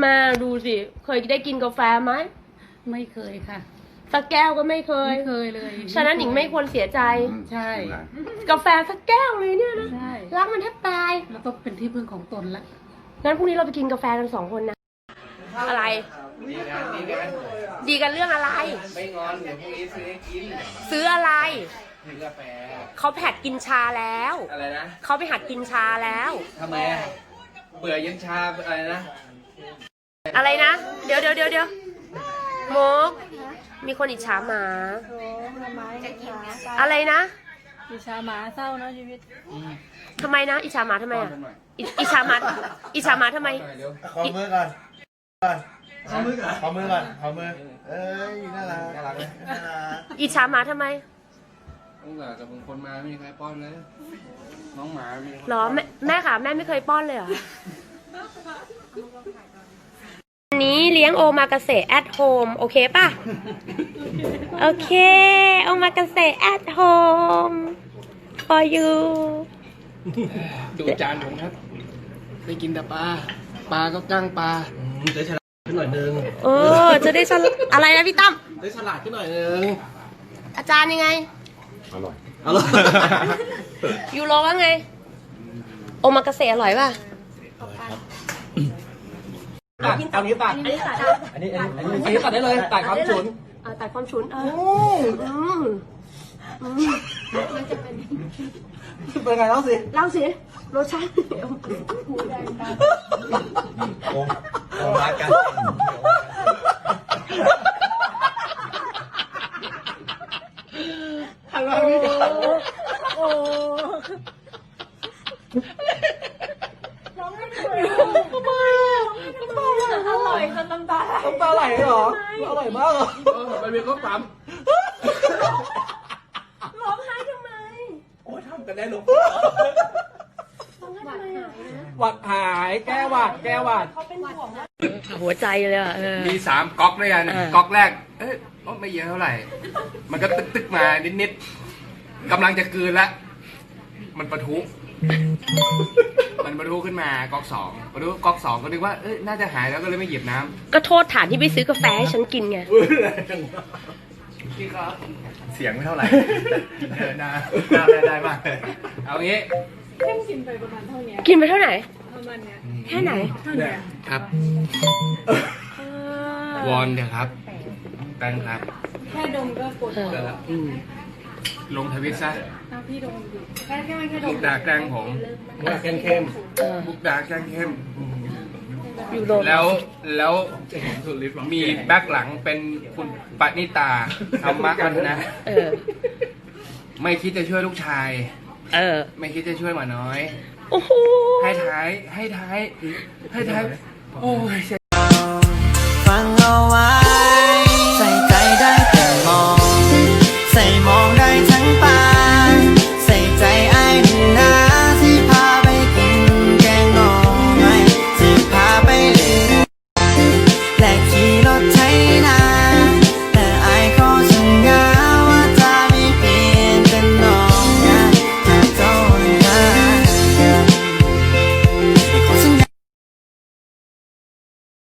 แม่ดูสิ เคยได้กินกาแฟไหมไม่เคยค่ะ สักแก้วก็ไม่เคย ไม่เคยเลยฉะนั้นหญิงไม่ควรเสียใจ ใช่ กาแฟสักแก้วเลยเนี่ยนะใช่ รักมันแทบตายแล้วต้องเป็นที่พึ่งของตนละ งั้นพรุ่งนี้เราไปกินกาแฟกันสองคนนะ อะไร ดีกันเรื่องอะไร ไม่งอนเดี๋ยวพรุ่งนี้ซื้อให้กินซื้ออะไรซื้อกาแฟ เขาแผดกินชาแล้ว อะไรนะเขาไปหัดกินชาแล้ว ทำไมอะเบื่อเย็นชาอะไรนะ อะไรนะ เดี๋ยวเดี๋ยวเดี๋ยวเดี๋ยวโมก มีคนอิจฉาหมาอะไรนะอิชาหมาเศร้าเนาะชีวิตทำไมนะ อิจฉาหมาทำไมอะอิอิจฉาหมาอิจฉาหมาทำไมหน่อยเดี๋ยวขอมือก่อนก่อนขอมือก่อนขอมือก่อนขอมือ เอ้ยน่ารักน่ารักไหมน่ารักอิจฉาหมาทำไมต้องเหลือกับบางคนมาไม่มีใครป้อนเลย น้องหมาไม่มีคนหรอแม่แม่ค่ะ แม่ไม่เคยป้อนเลยเหรอวันนี้ เลี้ยงโอมากาเสะ at home โอเคป่ะ โอเค โอมากาเสะ at home for you ดูจานผมครับไม่กินแต่ปลา ปลาก็กั้งปลาได้ฉลาดขึ้นหน่อยนึงเออจะได้ฉลาดอะไรนะพี่ตั้ม ได้ฉลาดขึ้นหน่อยนึง อาจารย์ยังไง อร่อย อร่อย ยูโรว่าไง โอมากาเสะอร่อยป่ะ ตัดเอานี้ตัดอันนี้ตัดอันนี้อันนี้อันนี้ตัดได้เลยตัดความฉุนอ่าตัดความฉุนเอออืมอืมเป็นไงเล่าสิเล่าสิรสชาติโอ้โหมากัน โอ้อร่อยจน น้ำตาไหลน้ำตาไหลเหรออร่อยมากเหรอมันเป็นข้าวปั๊มร้องไห้ทำไมโอ้ยทำกันได้ลูกร้องไห้ทำไมอะหวัดหายแก้หวัดแก้หวัด เขาเป็นห่วงว่าหัวใจเลยอะเออ มีสามก๊อกด้วยกันเออ ก๊อกแรก เอ้ยไม่เยอะเท่าไหร่ มันก็ตึกตึกๆมานิดๆกำลังจะกลืนละ มันปะทุ มันปะทุขึ้นมาก๊อกสองปะทุก๊อกสองก็นึกว่าเอ้ยน่าจะหายแล้วก็เลยไม่หยิบน้ำก็โทษฐานที่ไปซื้อกาแฟให้ฉันกินไงพี่ครับเสียงไม่เท่าไหร่เดินนะได้ได้ได้บ้างเอางี้กินไปเท่าไหร่แค่ไหนครับ วอนเถอะครับแป้งครับ แค่ดมก็ปวดเออเดี๋ยว ลงทวิตซะเอาพี่ดมดูแค่แค่ไม่แค่ดมุมกดาแกล้งผมเข้มเข้มเออมุกดาแกล้งเข้มยูโรแล้วแล้วมีแบ็คหลังเป็นคุณปณิตาธรรมะกันนะ เออ ไม่คิดจะช่วยลูกชาย เออ ไม่คิดจะช่วยหมาน้อย โอ้โห ให้ท้าย ให้ท้าย ให้ท้าย โอ้ย ฟังเอาไว้